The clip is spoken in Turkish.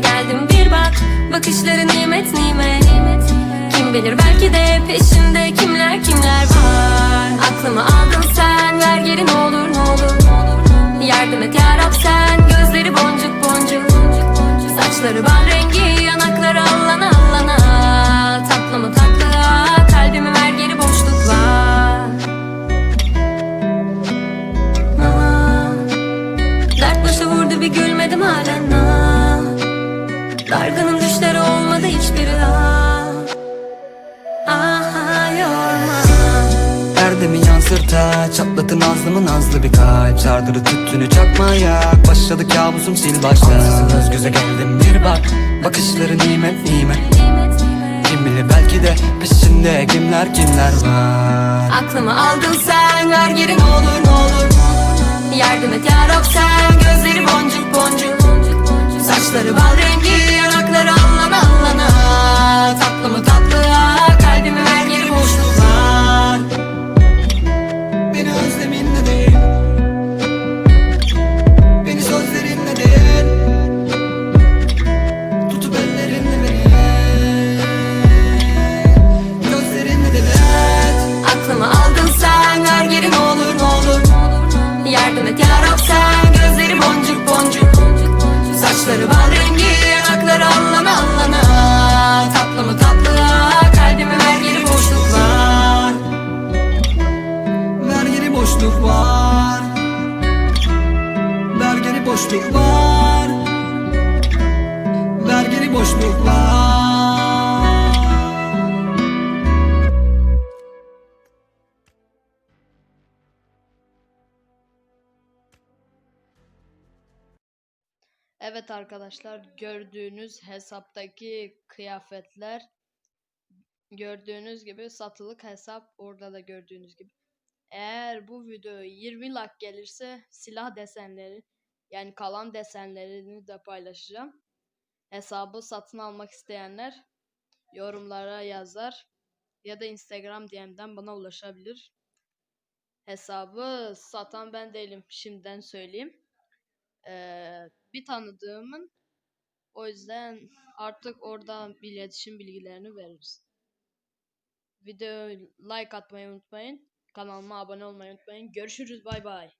geldim. Bir bak Bakışları nimet nimet. Kim bilir belki de peşimde kimler kimler var. Aklımı aldın sen ver geri ne olur ne olur Yardım et yarab sen gözleri boncuk boncuk. Saçları bal rengi yanakları allana allana. Tatlı mı tatlı kalbimi ver geri boşluk var Dert başa vurdu bir gülmedim halen. Aa, Dargının düşleri olmadı hiçbiri daha Aha yorma. Erdemi yansırta Çatlatın ağzımı nazlı bir kalp. Çardırı tüttünü çakmaya Başladı kabusum sil başla Ansızın göz göze geldim bir bak Bakışları nimet nimet. Kim bilir belki de peşinde kimler kimler var. Aklımı aldın sen ver geri olur ne olur. Yardım et yarab sen gözleri boncuk boncuk. Saçları bal rengi yanakları allana allana. Tatlı mı tatlı? Boşluk var Ver geri boşluk var Evet arkadaşlar gördüğünüz hesaptaki kıyafetler gördüğünüz gibi satılık hesap orada da gördüğünüz gibi. Eğer bu video 20 like gelirse silah desenleri yani kalan desenlerini de paylaşacağım. Hesabı satın almak isteyenler yorumlara yazar ya da Instagram DM'den bana ulaşabilir. Hesabı satan ben değilim şimdiden söyleyeyim. Ee, bir tanıdığımın o yüzden artık orada bir iletişim bilgilerini veririz. Videoyu like atmayı unutmayın. Kanalıma abone olmayı unutmayın. Görüşürüz bay bay.